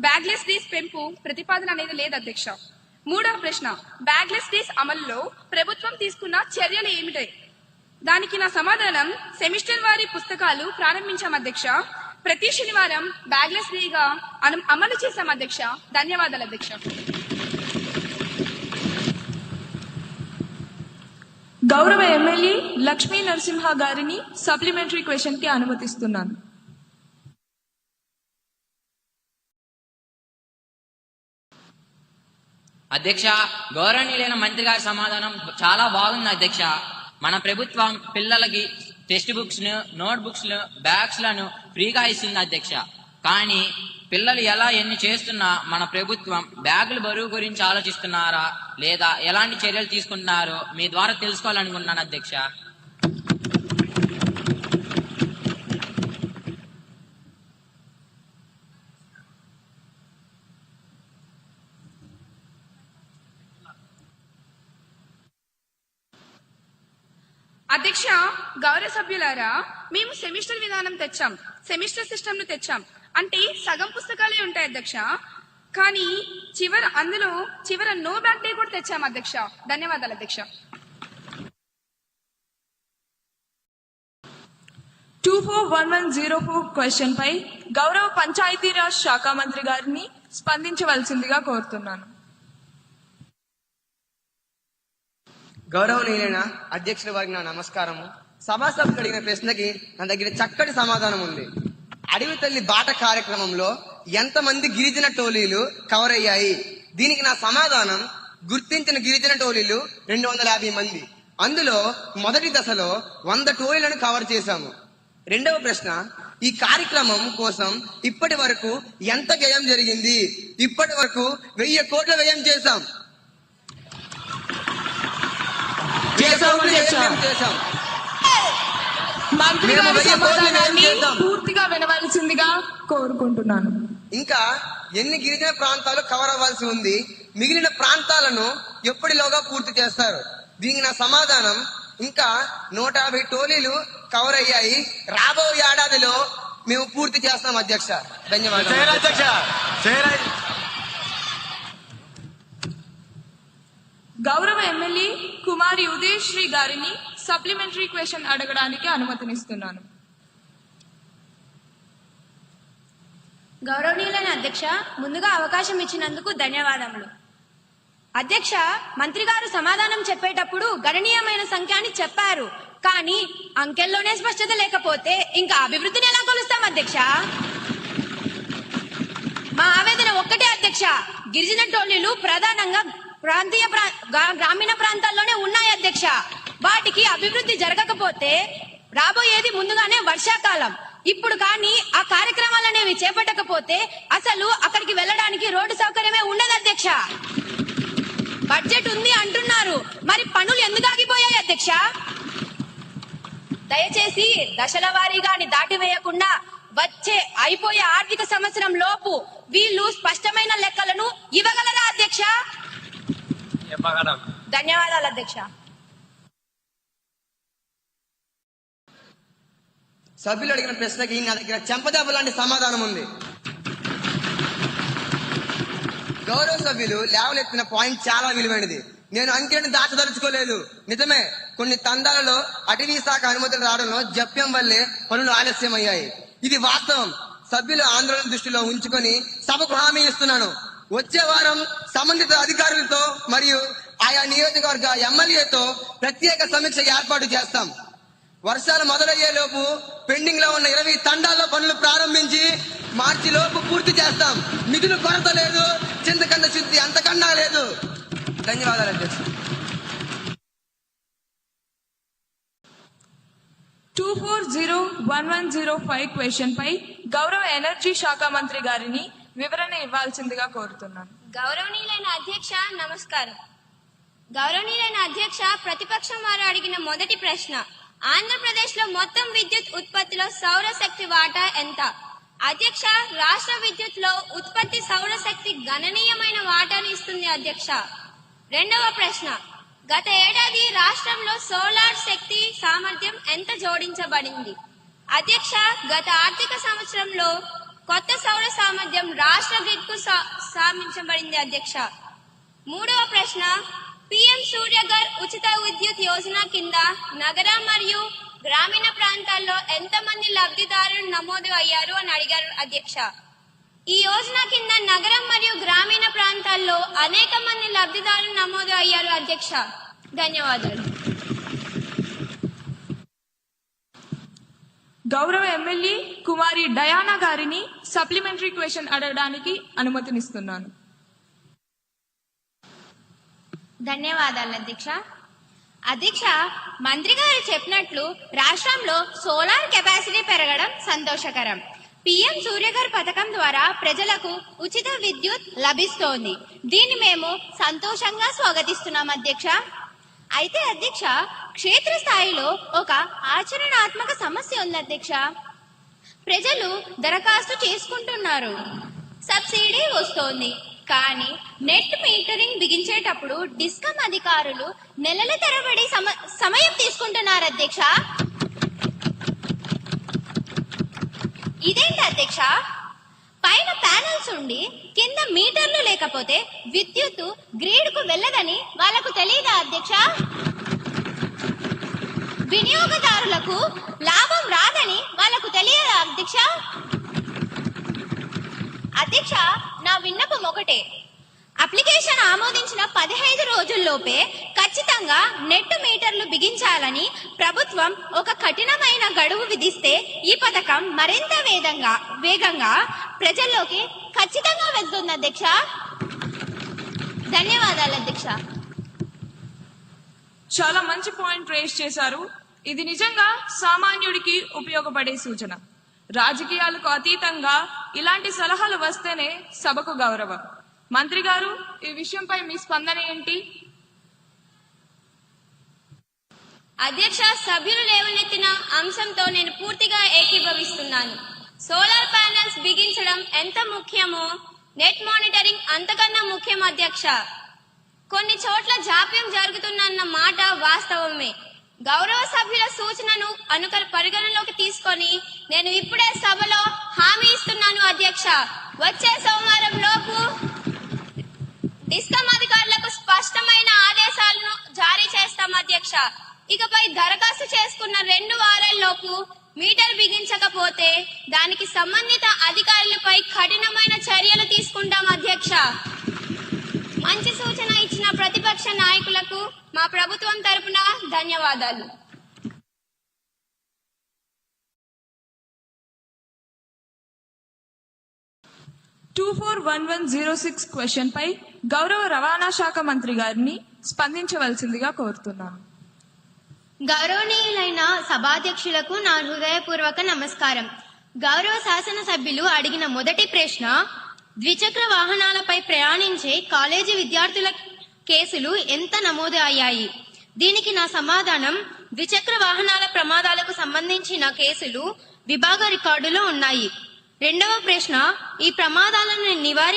Bagless days పెంపు ప్రతిపాదన అనేది లేదు అధ్యక్ష. మూడవ ప్రశ్న బ్యాగ్లెస్ డేస్ అమలులో ప్రభుత్వం తీసుకున్న చర్యలు ఏమిటాయి దానికి నా సమాధానం సెమిస్టర్ వారి పుస్తకాలు ప్రారంభించాం అధ్యక్ష. ప్రతి శనివారం బ్యాగ్లెస్ డేగా అను- అమలు చేశాం అధ్యక్ష. ధన్యవాదాలు అధ్యక్ష. గౌరవ ఎమ్మెల్యే లక్ష్మీ నరసింహ గారిని సప్లిమెంటరీ క్వశ్చన్కి అనుమతిస్తున్నాను. అధ్యక్ష గౌరవనీయులైన మంత్రి గారి సమాధానం చాలా బాగుంది అధ్యక్ష. మన ప్రభుత్వం పిల్లలకి టెక్స్ట్ బుక్స్ను నోట్ బుక్స్ను బ్యాగ్స్లను ఫ్రీగా ఇస్తుంది అధ్యక్ష. కానీ పిల్లలు ఎలా ఎన్ని చేస్తున్నా మన ప్రభుత్వం బ్యాగుల బరువు గురించి ఆలోచిస్తున్నారా? లేదా ఎలాంటి చర్యలు తీసుకుంటున్నారో మీ ద్వారా తెలుసుకోవాలనుకుంటున్నాను అధ్యక్ష. అధ్యక్ష గౌరవ సభ్యులారా మేము సెమిస్టర్ విధానం తెచ్చాం సెమిస్టర్ సిస్టమ్ను తెచ్చాం. అంటే సగం పుస్తకాలే ఉంటాయి అధ్యక్ష. కానీ చివర అందులో చివర నో బ్యాక్ డే కూడా తెచ్చాం అధ్యక్ష. ధన్యవాదాలు అధ్యక్ష. Two four one one zero four question పై గౌరవ పంచాయతీరాజ్ శాఖ మంత్రి గారిని స్పందించవలసిందిగా కోరుతున్నాను. గౌరవనీయులైన అధ్యక్షుల వారికి నా నమస్కారము. సభాసభకు అడిగిన ప్రశ్నకి నా దగ్గర చక్కటి సమాధానం ఉంది. అడవి తల్లి బాట కార్యక్రమంలో ఎంతమంది గిరిజన టోలీలు కవర్ అయ్యాయి? దీనికి నా సమాధానం గుర్తించిన గిరిజన టోలీలు రెండు వందల యాభై మంది. అందులో మొదటి దశలో వంద టోలీలను కవర్ చేశాము. రెండవ ప్రశ్న ఈ కార్యక్రమం కోసం ఇప్పటి వరకు ఎంత వ్యయం జరిగింది? ఇప్పటి వరకు వెయ్యి కోట్ల వ్యయం చేశాం చేశాం చేశాం చేశాం మంత్రి గారి సమాధానాన్ని. పూర్తిగా వినవలసిందిగా కోరుకుంటున్నాను. ఇంకా ఎన్ని గిరిజన ప్రాంతాలు కవర్ అవ్వాల్సి ఉంది? మిగిలిన ప్రాంతాలను ఎప్పటిలోగా పూర్తి చేస్తారు? దీనికి నా సమాధానం ఇంకా నూట యాభై టోలీలు కవర్ అయ్యాయి. రాబో ఏడాదిలో మేము పూర్తి చేస్తాం అధ్యక్ష. ధన్యవాదాలు. అధ్యక్ష గౌరవ ఎమ్మెల్యే కుమారి ఉదయశ్రీ గారిని సప్లిమెంటరీ క్వశ్చన్ అడగడానికి అనుమతినిస్తున్నాను. గౌరవనీయులైన అధ్యక్ష ముందుగా అవకాశం ఇచ్చినందుకు ధన్యవాదములు. అధ్యక్ష మంత్రి గారు సమాధానం చెప్పేటప్పుడు గణనీయమైన సంఖ్య అని చెప్పారు. కానీ అంకెల్లోనే స్పష్టత లేకపోతే ఇంకా అభివృద్ధిని ఎలా కొలుస్తాం అధ్యక్ష? మా ఆవేదన ఒక్కటే అధ్యక్ష. గిరిజన టోలీలు ప్రధానంగా ప్రాంతీయ గ్రామీణ ప్రాంతాల్లోనే ఉన్నాయి అధ్యక్ష. వాటికి అభివృద్ధి జరగకపోతే రాబోయేది ముందుగానే వర్షాకాలం. ఇప్పుడు కానీ ఆ కార్యక్రమాలు అనేవి చేపట్టకపోతే అసలు అక్కడికి వెళ్ళడానికి రోడ్డు సౌకర్యమే ఉండదు అధ్యక్ష. బడ్జెట్ ఉంది అంటున్నారు. మరి పనులు ఎందుకు ఆగిపోయాయి అధ్యక్ష? దయచేసి దశల వారీగాని దాటివేయకుండా వచ్చే అయిపోయే ఆర్థిక సంవత్సరం లోపు వీళ్ళు స్పష్టమైన లెక్కలను ఇవ్వగలరా అధ్యక్ష? ధన్యవాదాలు. అధ్యక్ష. సభ్యులు అడిగిన ప్రశ్నకి నా దగ్గర చెంపదెబ్బ లాంటి సమాధానం ఉంది. గౌరవ సభ్యులు లేవలెత్తిన పాయింట్ చాలా విలువైనది. నేను అంకెలను దాచదలుచుకోలేదు. నిజమే కొన్ని తండాలలో అటవీ శాఖ అనుమతులు రావడంలో జప్యం వల్లే పనులు ఆలస్యమయ్యాయి. ఇది వాస్తవం. సభ్యుల ఆందోళన దృష్టిలో ఉంచుకొని సభకు హామీ ఇస్తున్నాను. వచ్చే వారం సంబంధిత అధికారులతో మరియు ఆయా నియోజకవర్గ ఎమ్మెల్యేతో ప్రత్యేక సమీక్ష ఏర్పాటు చేస్తాం. వర్షాలు మొదలయ్యే లోపు పెండింగ్లో ఉన్న ఇరవై తండాల్లో పనులు ప్రారంభించి మార్చి లోపు పూర్తి చేస్తాం. నిధులు కొరత లేదు చింతకన్న శుద్ధి అంతకన్నా లేదు. ధన్యవాదాలు అధ్యక్ష. Two four zero one one zero five question పై గౌరవ ఎనర్జీ శాఖ మంత్రి గారిని వివరణ ఇవ్వాల్సిందిగా కోరుతున్నాను. గౌరవనీయులైన అధ్యక్ష నమస్కారం. గౌరవనీయులైన అధ్యక్ష ప్రతిపక్షం వారు అడిగిన మొదటి ప్రశ్న ఆంధ్రప్రదేశ్లో మొత్తం విద్యుత్ ఉత్పత్తిలో సౌరశక్తి వాటా ఎంత? అధ్యక్ష రాష్ట్ర విద్యుత్లో ఉత్పత్తి సౌరశక్తి గణనీయమైన వాటాను ఇస్తుంది అధ్యక్ష. రెండవ ప్రశ్న గత ఏడాది రాష్ట్రంలో సోలార్ శక్తి సామర్థ్యం ఎంత జోడించబడింది? అధ్యక్ష గత ఆర్థిక సంవత్సరంలో కొత్త సౌర సామర్థ్యం రాష్ట్ర గ్రిడ్కు సాధించబడింది అధ్యక్ష. మూడవ ప్రశ్న పిఎం సూర్యగర్ ఉచిత విద్యుత్ యోజన కింద నగర మరియు గ్రామీణ ప్రాంతాల్లో ఎంతమంది లబ్ధిదారులు నమోదు అయ్యారు అని అడిగారు అధ్యక్ష. ఈ యోజన కింద నగరం మరియు గ్రామీణ ప్రాంతాల్లో అనేక మంది లబ్ధిదారులు నమోదు అయ్యారు అధ్యక్ష. ధన్యవాదాలు. గౌరవ ఎమ్మెల్యే కుమారి డయానా గారిని సప్లిమెంటరీ క్వశ్చన్ అడగడానికి అనుమతినిస్తున్నాను. ధన్యవాదాలు అధ్యక్ష. అధ్యక్ష మంత్రి గారు చెప్పినట్లు రాష్ట్రంలో సోలార్ కెపాసిటీ పెరగడం సంతోషకరం. పిఎం సూర్యగర్ పథకం ద్వారా ప్రజలకు ఉచిత విద్యుత్ లభిస్తోంది. దీన్ని మేము సంతోషంగా స్వాగతిస్తున్నాం అధ్యక్ష. అయితే అధ్యక్ష క్షేత్రస్థాయిలో ఒక ఆచరణాత్మక సమస్య ఉంది అధ్యక్ష. ప్రజలు దరఖాస్తు చేసుకుంటున్నారు. సబ్సిడీ వస్తోంది. కానీ నెట్ మీటరింగ్ బిగించేటప్పుడు డిస్కమ్ అధికారులు నెలల తరబడి సమ- సమయం తీసుకుంటున్నారు అధ్యక్ష. ఇదేంటి అధ్యక్ష? పైన ప్యానల్స్ ఉండి కింద మీటర్లు లేకపోతే విద్యుత్తు గ్రిడ్కు వెళ్ళదని వాళ్ళకు తెలియదా అధ్యక్ష? వినియోగదారులకు లాభం రాదని వాళ్ళకు తెలియదా అధ్యక్ష? అధ్యక్ష నా విన్నపం ఒకటే. అప్లికేషన్ ఆమోదించిన పదిహేను రోజుల్లోపే ఖచ్చితంగా నెట్ మీటర్లు బిగించాలని ప్రభుత్వం ఒక కఠినమైన గడువు విధిస్తే ఈ పథకం మరింత వేగంగా వేగంగా ప్రజల్లోకి ఖచ్చితంగా వెళ్తుంది అధ్యక్ష. ధన్యవాదాలు అధ్యక్ష. చాలా మంచి పాయింట్ రేస్ చేశారు. ఇది నిజంగా సామాన్యుడికి ఉపయోగపడే సూచన. రాజకీయాలకు అతీతంగా ఇలాంటి సలహాలు వస్తేనే సభకు గౌరవం. మంత్రి గారు ఈ విషయంపై మీ స్పందన ఏంటి? అధ్యక్ష సభ్యులు లేవనెత్తిన అంశంతో నేను పూర్తిగా ఏకీభవిస్తున్నాను. సోలార్ ప్యానెల్స్ బిగించడం ఎంత ముఖ్యమో నెట్ మానిటరింగ్ అంతకన్నా ముఖ్యం అధ్యక్ష. కొన్ని చోట్ల జాప్యం జరుగుతుందన్న మాట వాస్తవమే. గౌరవ సభ్యుల సూచనను అనుక పరిగణలోకి తీసుకొని నేను ఇప్పుడే సభలో హామీ ఇస్తున్నాను అధ్యక్ష. వచ్చే సోమవారం లోపు డిస్కమ్ అధికారులకు స్పష్టమైన ఆదేశాలను జారీ చేస్తాం అధ్యక్ష. ఇకపై దరఖాస్తు చేసుకున్న రెండు వారాల్లోపు మీటర్ బిగించకపోతే దానికి సంబంధిత అధికారులపై కఠినమైన చర్యలు తీసుకుంటాం అధ్యక్ష. మంచి సూచన ఇచ్చిన ప్రతిపక్ష నాయకులకు మా ప్రభుత్వం తరపున ధన్యవాదాలు. Two four one one zero six question పై గౌరవ రవాణా శాఖ మంత్రి గారిని స్పందించవలసిందిగా కోరుతున్నాను. గౌరవనీయులైన సభాధ్యక్షులకు నా హృదయపూర్వక నమస్కారం. గౌరవ శాసనసభ్యులు అడిగిన మొదటి ప్రశ్న ద్విచక్ర వాహనాలపై ప్రయాణించే కాలేజీ విద్యార్థుల కేసులు ఎంత నమోదు అయ్యాయి దీనికి నా సమాధానం ద్విచక్ర వాహనాల ప్రమాదాలకు సంబంధించిన కేసులు విభాగ రికార్డులో ఉన్నాయి. రెండవ ప్రశ్న ఈ ప్రమాదాలను నివారి